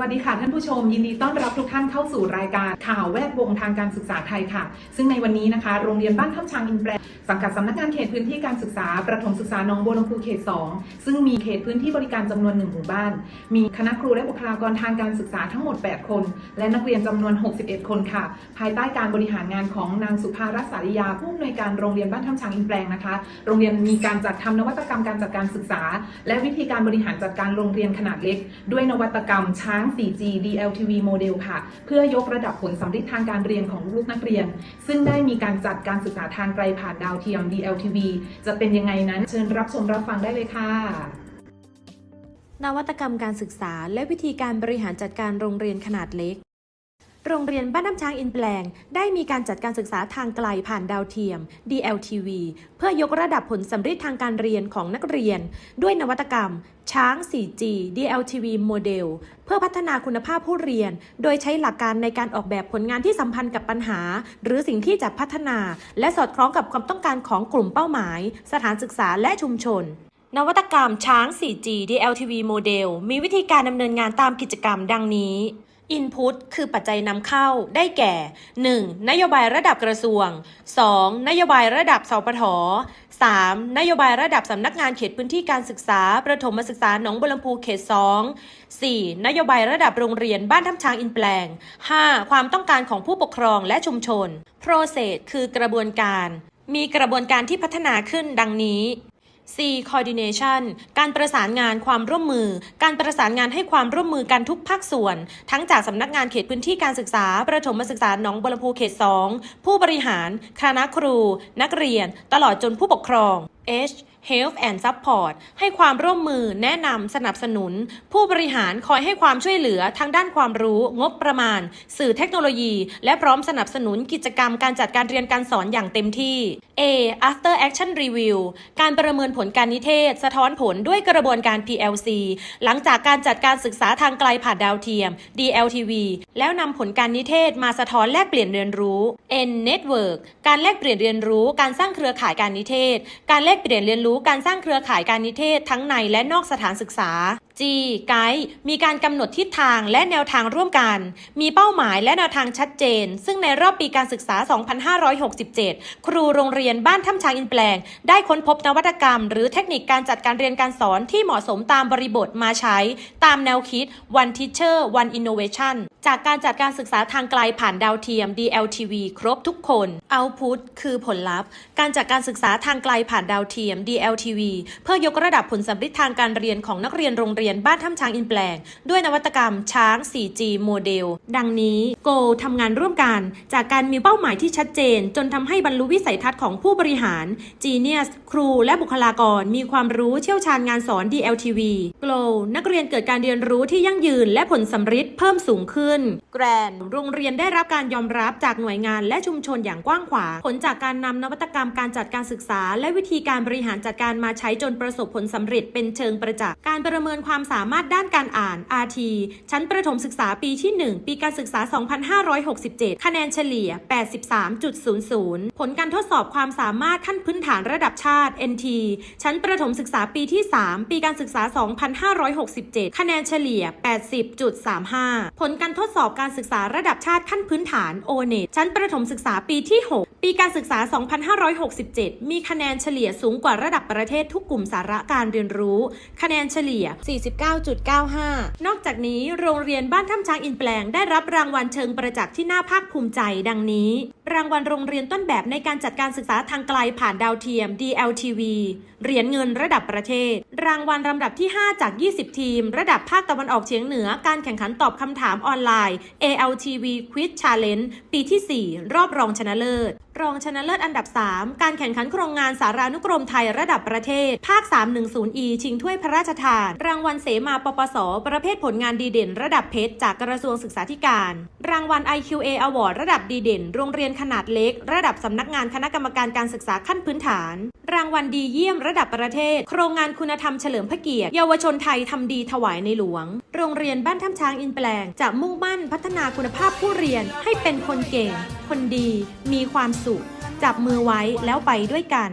วัสดีค่ะท่านผู้ชม ยินดีต้อนรับทุกท่านเข้าสู่รายการข่าวแวดวงทางการศึกษาไทยค่ะ ซึ่งในวันนี้นะคะ โรงเรียนบ้านท่าช้างอินแปลสังกัดสำนักงานเขตพื้นที่การศึกษา ประถมศึกษาหนองบัวลำพูเขต 2 ซึ่งมีเขตพื้นที่บริการจำนวนหนึ่งหมู่บ้าน มีคณะครูและบุคลากรทางการศึกษาทั้งหมด 8 คน และนักเรียนจำนวน 61 คนค่ะ ภายใต้การบริหารงานของนางสุภารัตน์สาริยาผู้อำนวยการโรงเรียนบ้านท่าช้างอินแปลงนะคะ โรงเรียนมีการจัดทำนวัตกรรมการจัดการศึกษา และวิธีการบริหารจัดการโรงเรียนขนาดเล็ก ด้วยนวัตกรรมช้าง 4G DLTV โมเดลค่ะ เพื่อยกระดับผลสัมฤทธิ์ทางการเรียนของลูกนักเรียน ซึ่งได้มีการจัดการศึกษาทางไกลผ่านดาวเทียม DLTV จะเป็นยังไงนั้นเชิญรับชมรับฟังได้เลยค่ะนวัตกรรมการศึกษาและวิธีการบริหารจัดการโรงเรียนขนาดเล็ก โรงเรียนบ้านน้ำช้างอินแปลง ได้มีการจัดการศึกษาทางไกลผ่านดาวเทียม DLTV เพื่อยกระดับผลสำเร็จทางการเรียนของนักเรียน ด้วยนวัตกรรม ช้าง 4G DLTV โมเดล เพื่อพัฒนาคุณภาพผู้เรียน โดยใช้หลักการในการออกแบบผลงานที่สัมพันธ์กับปัญหา หรือสิ่งที่จะพัฒนา และสอดคล้องกับความต้องการของกลุ่มเป้าหมาย สถานศึกษาและชุมชนนวัตกรรมช้าง 4G DLTV โมเดล มีวิธีการดำเนินงานตามกิจกรรมดังนี้ Input คือปัจจัยนำเข้าได้แก่ 1. นโยบายระดับกระทรวง 2. นโยบายระดับสปท 3. นโยบายระดับสำนักงานเขตพื้นที่การศึกษา ประถมศึกษาหนองบัวลำพูเขต 2 4. นโยบายระดับโรงเรียนบ้านทับช้างอินแปลง 5. ความต้องการของผู้ปกครองและชุมชน Process คือกระบวนการ มีกระบวนการที่พัฒนาขึ้นดังนี้ C coordination การประสานงานความร่วมมือ การประสานงานให้ความร่วมมือกันทุกภาคส่วน ทั้งจากสำนักงานเขตพื้นที่การศึกษา ประถมศึกษาหนองบัวลำพูเขต 2 ผู้บริหาร คณะครู นักเรียน ตลอดจนผู้ปกครอง H Help and Support ให้ความร่วมมือแนะนำสนับสนุน ผู้บริหารคอยให้ความช่วยเหลือทางด้านความรู้ งบประมาณ สื่อเทคโนโลยี และพร้อมสนับสนุนกิจกรรมการจัดการเรียนการสอนอย่างเต็มที่ A After Action Review การประเมินผลการนิเทศ สะท้อนผลด้วยกระบวนการ PLC หลังจากการจัดการศึกษาทางไกลผ่านดาวเทียม DLTV แล้วนำผลการนิเทศมาสะท้อนแลกเปลี่ยนเรียนรู้ N Network การแลกเปลี่ยนเรียนรู้ การสร้างเครือข่ายการนิเทศ การแลกเปลี่ยนเรียนรู้การสร้างเครือข่ายการนิเทศทั้งในและนอกสถานศึกษา G ไกด์มีการกำหนดทิศทางและแนวทางร่วมกัน มีเป้าหมายและแนวทางชัดเจน ซึ่งในรอบปีการศึกษา 2567 ครูโรงเรียนบ้านถ้ำช้างอินแปลง ได้ค้นพบนวัตกรรม หรือเทคนิคการจัดการเรียนการสอนที่เหมาะสมตามบริบทมาใช้ ตามแนวคิด One Teacher One Innovation จากการจัดการศึกษาทางไกลผ่านดาวเทียม DLTV ครบทุกคน Output คือผลลัพธ์ การจัดการศึกษาทางไกลผ่านดาวเทียม DLTV เพื่อยกระดับผลสำลิดทางการเรียนของนักเรียนโรงเรียนบ้านถ้ำช้างอินแปลง ด้วยนวัตกรรมช้าง 4G โมเดล ดังนี้ Go ทำงานร่วมกัน จากการมีเป้าหมายที่ชัดเจน จนทำให้บรรลุวิสัยทัศน์ของผู้บริหาร Genius ครูและบุคลากร มีความรู้เชี่ยวชาญงานสอน DLTV Glow นักเรียนเกิดการเรียนรู้ที่ยั่งยืนและผลสำลิดเพิ่มสูงขึ้น Grand โรงเรียนได้รับการยอมรับจากหน่วยงานและชุมชนอย่างกว้างขวางผลจากการนำนวัตกรรมการจัดการศึกษา และวิธีการบริหารจัดการมาใช้จนประสบผลสำเร็จเป็นเชิงประจักษ์การประเมินความสามารถด้านการอ่าน RT ชั้นประถมศึกษาปีที่ 1 ปีการศึกษา 2567 คะแนนเฉลี่ย 83.00 ผลการทดสอบความสามารถขั้นพื้นฐานระดับชาติ NT ชั้นประถมศึกษาปีที่ 3 ปีการศึกษา 2567 คะแนนเฉลี่ย 80.35 ผลการทดสอบการศึกษาระดับชาติขั้นพื้นฐานโอเนชั้นประถมศึกษาปีที่ 6 ปีการศึกษา 2567 มีคะแนนเฉลี่ยสูงกว่าระดับประเทศทุกกลุ่มสาระการเรียนรู้ คะแนนเฉลี่ย 49.95 นอกจากนี้โรงเรียนบ้านถ้ำช้างอินแปลงได้รับรางวัลเชิงประจักษ์ที่น่าภาคภูมิใจดังนี้ รางวัลโรงเรียนต้นแบบในการจัดการศึกษาทางไกลผ่านดาวเทียม DLTV เหรียญเงินระดับประเทศ รางวัลลำดับที่ 5 จาก 20 ทีม ระดับภาคตะวันออกเฉียงเหนือ การแข่งขันตอบคำถามออนไลน์ ALTV Quiz Challenge ปีที่ 4 รอบรองชนะเลิศ รองชนะเลิศอันดับ 3 การแข่งขันโครงงานสารานุกรมไทยระดับประเทศ ภาค 310E ชิงถ้วยพระราชทาน รางวัลเสมาปปส ประเภทผลงานดีเด่น ระดับเพชรจากกระทรวงศึกษาธิการ รางวัล IQA Award ระดับดีเด่น โรงเรียนขนาดเล็ก ระดับสำนักงานคณะกรรมการการศึกษาขั้นพื้นฐาน รางวัลดีเยี่ยมระดับประเทศ โครงงานคุณธรรมเฉลิมพระเกียรติ เยาวชนไทยทำดีถวายในหลวง โรงเรียนบ้านท่าช้างอินแปลง จะมุ่งมั่นพัฒนาคุณภาพผู้เรียนให้เป็นคนเก่ง คนดี มีความสุข จับมือไว้แล้วไปด้วยกัน